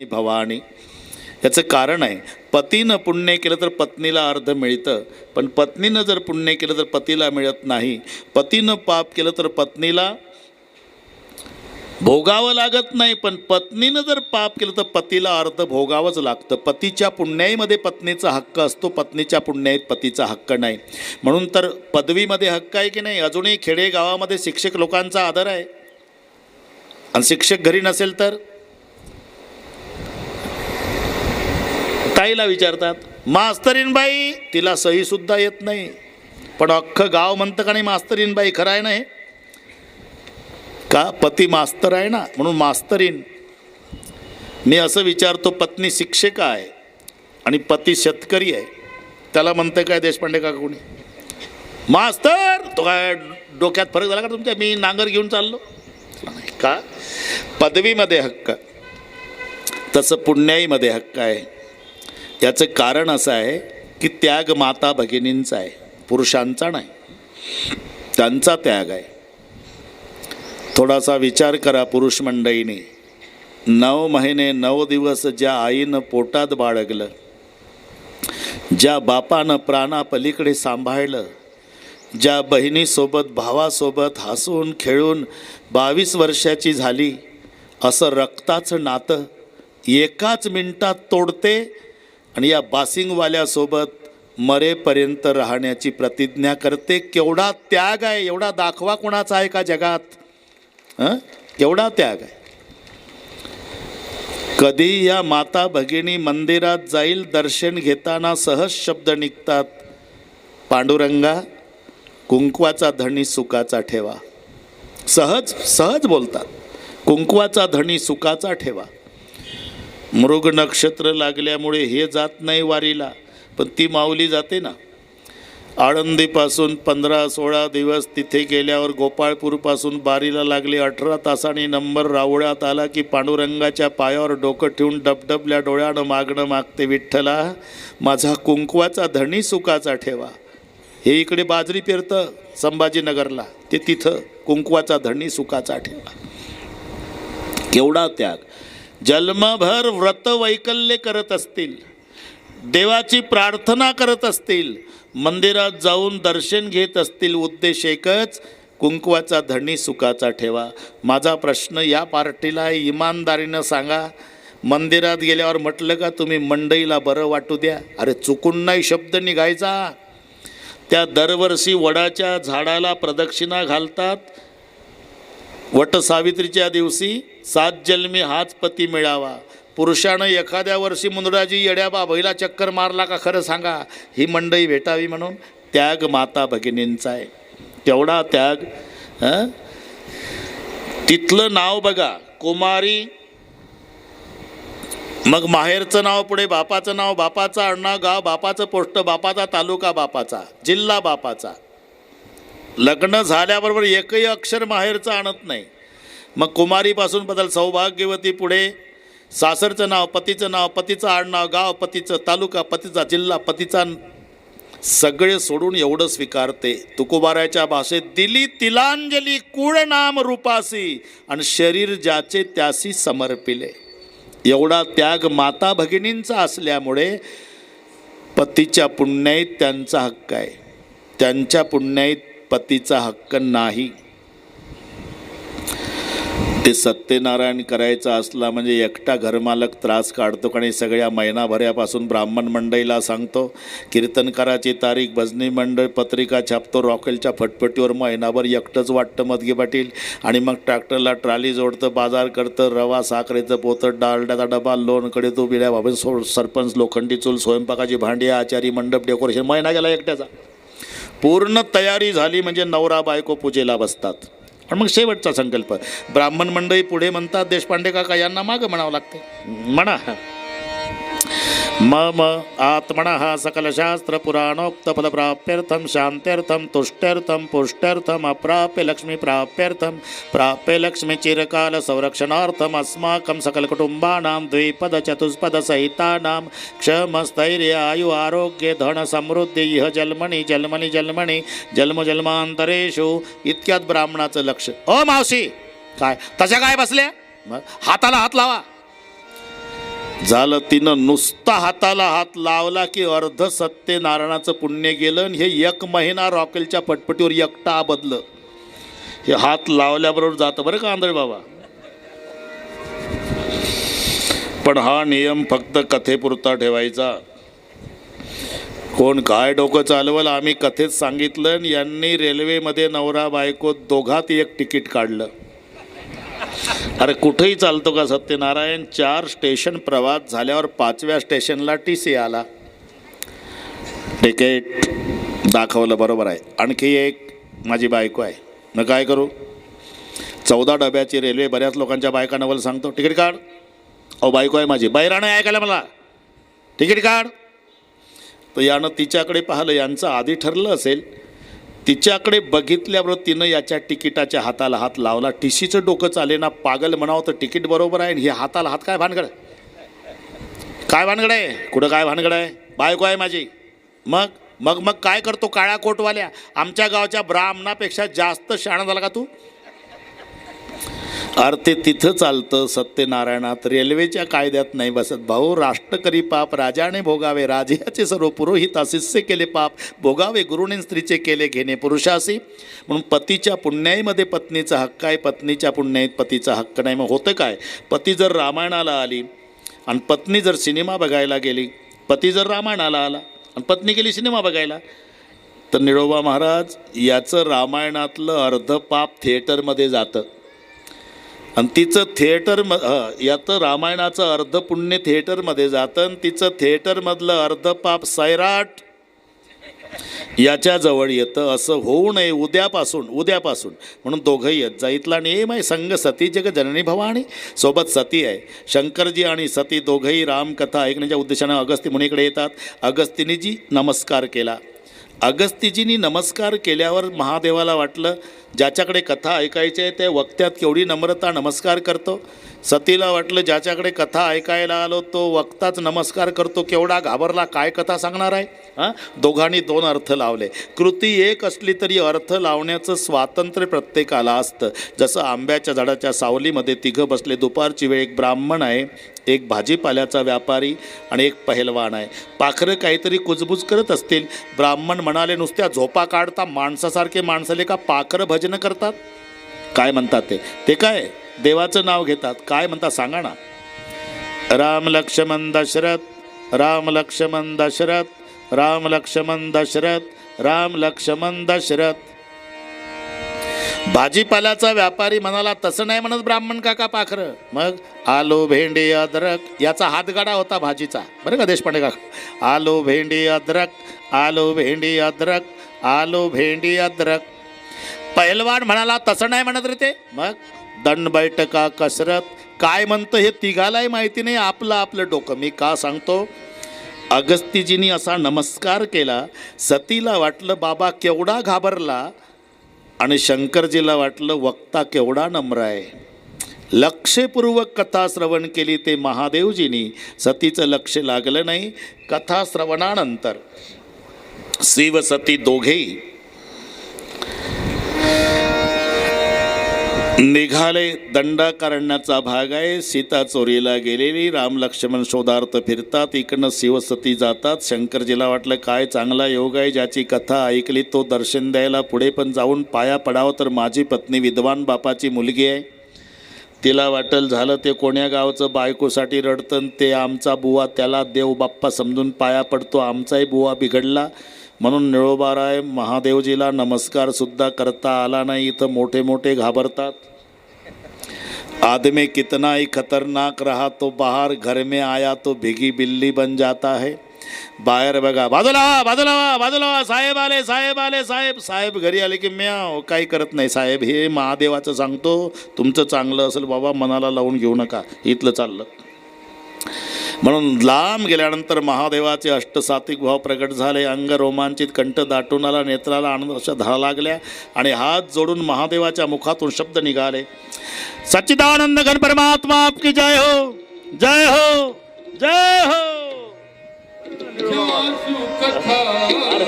भवानी. याचं कारण आहे पतीनं पुण्य केलं तर पत्नीला अर्ध मिळतं पण पत्नीनं जर पुण्य केलं तर पतीला मिळत नाही. पतीनं पाप केलं तर पत्नीला भोगावं लागत नाही पण पत्नीनं जर पाप केलं तर पतीला अर्ध भोगावंच लागतं. पतीच्या पुण्याईमध्ये पत्नीचा हक्क असतो पत्नीच्या पुण्याईत पतीचा हक्क नाही. म्हणून तर पदवीमध्ये हक्क आहे की नाही? अजूनही खेडेगावामध्ये शिक्षक लोकांचा आदर आहे. आणि शिक्षक घरी नसेल तर? ताईला विचारतात मास्तरीनबाई तिला सहीसुद्धा येत नाही. पण अख्खं गाव म्हणतं का नाही मास्तरीनबाई खरं आहे ना हे? का? पती मास्तर आहे ना म्हणून मास्तरीन. मी असं विचारतो पत्नी शिक्षिका आहे आणि पती शेतकरी आहे. त्याला म्हणतं काय देशपांडे का कोणी? मास्तर तो काय डोक्यात फरक झाला का तुमच्या? मी नांगर घेऊन चाललो. का? पदवीमध्ये हक्क. तसं पुण्याईमध्ये हक्क आहे. याचं कारण असं आहे की त्याग माता भगिनींचा आहे. पुरुषांचा नाही. त्यांचा त्याग आहे. थोडासा विचार करा पुरुष मंडळीने. नऊ महिने नऊ दिवस ज्या आईनं पोटात बाळगलं ज्या बापानं प्राणापलीकडे सांभाळलं ज्या बहिणीसोबत भावासोबत हसून खेळून बावीस वर्षाची झाली असं रक्ताचं नातं एकाच मिनटात तोडते आणि या बासिंगवाल्यासोबत मरेपर्यंत राहण्याची प्रतिज्ञा करते. केवढा त्याग आहे एवढा दाखवा कोणाचा आहे का जगात? हां? केवढा त्याग आहे. कधी या माता भगिनी मंदिरात जाईल दर्शन घेताना सहज शब्द निघतात. पांडुरंगा कुंकवाचा धणी सुखाचा ठेवा. सहज सहज बोलतात. कुंकवाचा धणी सुखाचा ठेवा. मृग नक्षत्र लागल्यामुळे हे जात नाही वारीला पण ती माऊली जाते ना. आळंदीपासून पंधरा सोळा दिवस तिथे गेल्यावर गोपाळपूरपासून बारीला लागले अठरा तासांनी नंबर रावळ्यात आला की पांडुरंगाच्या पायावर डोकं ठेवून डबडबल्या डोळ्यानं मागणं मागते विठ्ठला माझा कुंकवाचा धणी सुखाचा ठेवा. हे इकडे बाजरी पेरतं संभाजीनगरला. ते तिथं कुंकवाचा धणी सुखाचा ठेवा. केवढा त्याग. जन्मभर व्रत वैकल्य करत असतील देवाची प्रार्थना करत असतील मंदिरात जाऊन दर्शन घेत असतील उद्देश एकच कुंकवाचा धणी सुखाचा ठेवा. माझा प्रश्न या पार्टीला इमानदारीनं सांगा. मंदिरात गेल्यावर म्हटलं का तुम्ही मंडईला बरं वाटू द्या? अरे चुकून नाही शब्द निघायचा. त्या दरवर्षी वडाच्या झाडाला प्रदक्षिणा घालतात. वटसावित्रीच्या दिवशी सात जन्मी हाच पती मिळावा. पुरुषानं एखाद्या वर्षी मुंदराजी येड्या बाबईला चक्कर मारला का खरं सांगा? ही मंडई भेटावी म्हणून त्याग माता भगिनींचा आहे. तेवढा त्याग हं? तिथलं नाव बघा. कुमारी मग माहेरचं नाव पुढे बापाचं नाव बापाचं अण्णा गाव बापाचं पोस्ट बापाचा तालुका बापाचा जिल्हा बापाचा. लग्न झाल्याबरोबर एकही अक्षर माहेरचं आणत नाही. मग कुमारीपासून बदल सौभाग्यवती पुढे. सासरचं नाव पतीचं नाव पतीचं आडनाव गाव पतीचं तालुका पतीचा जिल्हा पतीचा सगळे सोडून एवढं स्वीकारते. तुकोबाराच्या भाषेत दिली तिलांजली कुळ नाम रूपासी आणि शरीर ज्याचे त्यासी समर्पिले. एवढा त्याग माता भगिनींचा असल्यामुळे पतीच्या पुण्याईत त्यांचा हक्क आहे. त्यांच्या पुण्याईत पतीचा हक्क नाही. ते सत्यनारायण करायचं असला म्हणजे एकटा घरमालक त्रास काढतो आणि सगळ्या महिनाभऱ्यापासून ब्राह्मण मंडईला सांगतो कीर्तनकाराची तारीख भजनी मंडळ पत्रिका छापतो रॉकेलच्या फटफटीवर महिनाभर एकटंच वाटतं मदगी पाटील. आणि मग ट्रॅक्टरला ट्राली जोडतं बाजार करतं रवा साखरेचं पोतं डालड्याचा डबा लोणकडे तो बिड्या बाबा सो सरपंच लोखंडी चूल स्वयंपाकाची भांडी आचारी मंडप डेकोरेशन महिना गेला एकट्याचा. पूर्ण तयारी झाली म्हणजे नवरा बायको पूजेला बसतात. आणि मग शेवटचा संकल्प. ब्राह्मण मंडळी पुढे म्हणतात देशपांडे काका यांना मागं म्हणावं लागते. म्हणा. मम आत्मनः सकलशास्त्र शान्त्यर्थं तुष्ट्यर्थं शांत्यर्थम तुष्ट्यर्थम अप्राप्य प्राप्य लक्ष्मीचिरकालसंरक्षणार्थम् चिरकाल अस्माकं सकलकुटुम्बानां द्विपदचतुष्पदसहितानां क्षमस्थैर्य आयु आरोग्य धनसमृद्धि इह जल्मणि जल्मणि जल्मणि जन्म जन्मांतरेषु इतक्यात ब्राह्मणाचं लक्ष. अ मावशी! काय? तशा काय बसल्या? मग हाताला हात लावा. झालं तिनं नुसता हाताला हात लावला की अर्ध सत्यनारायणाचं पुण्य गेलं आणि हे एक महिना रॉकेलच्या पटपटीवर एकटा बदलं. हे हात लावल्याबरोबर जातं बरं का आंधळे बाबा? पण हा नियम फक्त कथेपुरता ठेवायचा. कोण काय डोकं चालवलं आम्ही कथेत सांगितलं आणि यांनी रेल्वेमध्ये नवरा बायको दोघात एक तिकीट काढलं. अरे कुठेही चालतो का सत्यनारायण? चार स्टेशन प्रवास झाल्यावर पाचव्या स्टेशनला टी सी आला. तिकीट दाखवलं बरोबर आहे. आणखी एक माझी बायको आहे. मग काय करू? चौदा डब्याची रेल्वे बऱ्याच लोकांच्या बायका नवल सांगतो. तिकीट काढ. अहो बायको आहे माझी. बैराणं आहे ऐकायला मला. तिकीट काढ. तर यानं तिच्याकडे पाहिलं यांचं आधी ठरलं असेल तिच्याकडे बघितल्याबरोबर तिनं याच्या तिकिटाच्या हाताला हात लावला. टीसीचं डोकं चाले ना पागल म्हणावं तर तिकीट बरोबर आहे आणि हे हाताला हात काय भानगड काय भानगड आहे? कुठं काय भानगड आहे? बायको आहे माझी. मग? मग मग काय करतो काळ्या कोटवाल्या? आमच्या गावच्या ब्राह्मणापेक्षा जास्त शाणा झाला का तू? अर ते तिथं चालतं सत्यनारायणात. रेल्वेच्या कायद्यात नाही बसत. भाऊ राष्ट्रकरी पाप राजाने भोगावे राजाचे सर्व पुरोहित शिष्य केले पाप भोगावे गुरुने स्त्रीचे केले घेणे पुरुषासी. म्हणून पतीच्या पुण्याईमध्ये पत्नीचा हक्क आहे पत्नीच्या पुण्याईत पतीचा हक्क नाही. मग होतं काय? पती जर रामायणाला आली आणि पत्नी जर सिनेमा बघायला गेली पती जर रामायणाला आला आणि पत्नी गेली सिनेमा बघायला तर निळोबा महाराज याचं रामायणातलं अर्ध पाप थिएटरमध्ये जातं. आणि तिचं थिएटर म याचं रामायणाचं अर्ध पुण्य थिएटरमध्ये जातं आणि तिचं थिएटरमधलं अर्ध पाप सैराट याच्याजवळ येतं. असं होऊ नये उद्यापासून उद्यापासून. म्हणून दोघंही येत जाईतला आणि नियम आहे संग सती जग जननी भवानी. सोबत सती आहे. शंकरजी आणि सती दोघंही रामकथा ऐकण्याच्या उद्देशानं अगस्ती मुनीकडे येतात. अगस्तिनीजी नमस्कार केला. अगस्तीजींनी नमस्कार केल्यावर महादेवाला वाटलं ज्याच्याकडे कथा ऐकायची आहे त्या वक्त्यात केवढी नम्रता नमस्कार करतो. सतीला वाटलं ज्याच्याकडे कथा ऐकायला आलो तो वक्ताच नमस्कार करतो. केवढा घाबरला काय कथा सांगणार आहे? हां? दोघांनी दोन अर्थ लावले. कृती एक असली तरी अर्थ लावण्याचं स्वातंत्र्य प्रत्येकाला असतं. जसं आंब्याच्या झाडाच्या सावलीमध्ये तिघं बसले दुपारची वेळ एक ब्राह्मण आहे एक भाजीपाल्याचा व्यापारी आणि एक पहिलवान आहे. पाखरं काहीतरी कुजबूज करत असतील. ब्राह्मण म्हणाले नुसत्या झोपा काढता माणसासारखे माणसाले का पाखरं भजनं करतात? काय म्हणतात ते? ते काय? देवाचं नाव घेतात. काय म्हणतात सांगा ना. राम लक्ष्मण दशरथ राम लक्ष्मण दशरथ राम लक्ष्मण दशरथ राम लक्ष्मण दशरथ. भाजीपाल्याचा व्यापारी म्हणाला तसं नाही म्हणत ब्राह्मण काका पाखरं. मग आलू भेंडी अद्रक याचा हातगाडा होता भाजीचा. बरं का देशपांडे काका आलू भेंडी अद्रक आलू भेंडी अद्रक आलू भेंडी अद्रक. पहिलवान म्हणाला तसं नाही म्हणत रे ते. मग दंड बैठका कसरत? काय म्हणतं हे तिघालाही माहिती नाही. आपलं आपलं डोकं. मी का सांगतो? अगस्तीजींनी असा नमस्कार केला सतीला वाटलं बाबा केवढा घाबरला आणि शंकरजीला वाटलं वक्ता केवढा नम्र आहे. लक्षपूर्वक कथा श्रवण केली ते महादेवजींनी. सतीचं लक्ष लागलं नाही. कथा श्रवणानंतर शिव सती दोघेही निघाले. दंडाकारण्याचा भाग आहे. सीता चोरीला गेलेली. राम लक्ष्मण शोधार्थ फिरतात. इकडनं शिवसती जातात. शंकरजीला वाटलं काय चांगला योग आहे ज्याची कथा ऐकली तो दर्शन द्यायला पुढे पण जाऊन पाया पडावं तर माझी पत्नी विद्वान बापाची मुलगी आहे. तिला वाटल झालं ते कोण्या गावचं बायकोसाठी रडतं आणि ते आमचा बुवा त्याला देव बाप्पा समजून पाया पडतो आमचाही बुवा बिघडला. म्हणून निळोबाराय महादेवजीला नमस्कारसुद्धा करता आला नाही इथं मोठे मोठे घाबरतात. आदमी कितना ही खतरनाक रहा तो बाहर घर में आया तो भिगी बिल्ली बन जाता है. बाहेर बघा. बाजूला व्हा, बाजूला व्हा, बाजूला साहेब आले साहेब आले साहेब. साहेब घरी आले की म्याव काही करत नाही. साहेब हे महादेवाचं सांगतो. तुमचं चांगलं असेल बाबा मनाला लावून घेऊ नका. इथलं चाललं. म्हणून लांब गेल्यानंतर महादेवाचे अष्टसात्विक भाव प्रकट झाले. अंग रोमांचित कंठ दाटून आला नेत्राला आनंद अशा धारा लागल्या आणि हात जोडून महादेवाच्या मुखातून शब्द निघाले. सच्चिदानंद घन परमात्मा आपकी जय हो. जय हो. जय हो. कथा अरे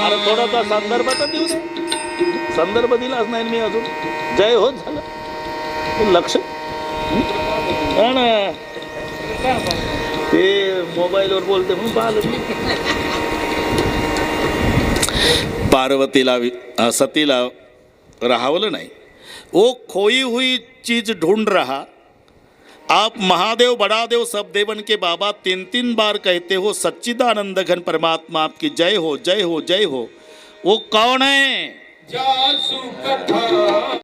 अरे थोडासा संदर्भ तर देऊ संदर्भ दिलाच नाही मी अजून. जय हो झालं. लक्ष. ते मोबाईलवर बोलते म्हणून पाहिलं. पार्वतीला सतीला राहावलं नाही. वो खोई हुई चीज ढूंढ रहा. आप महादेव बड़ा देव सब देवन के बाबा तीन तीन बार कहते हो, सच्चिदानंद घन परमात्मा आपकी जय हो जय हो जय हो। वो कौन है?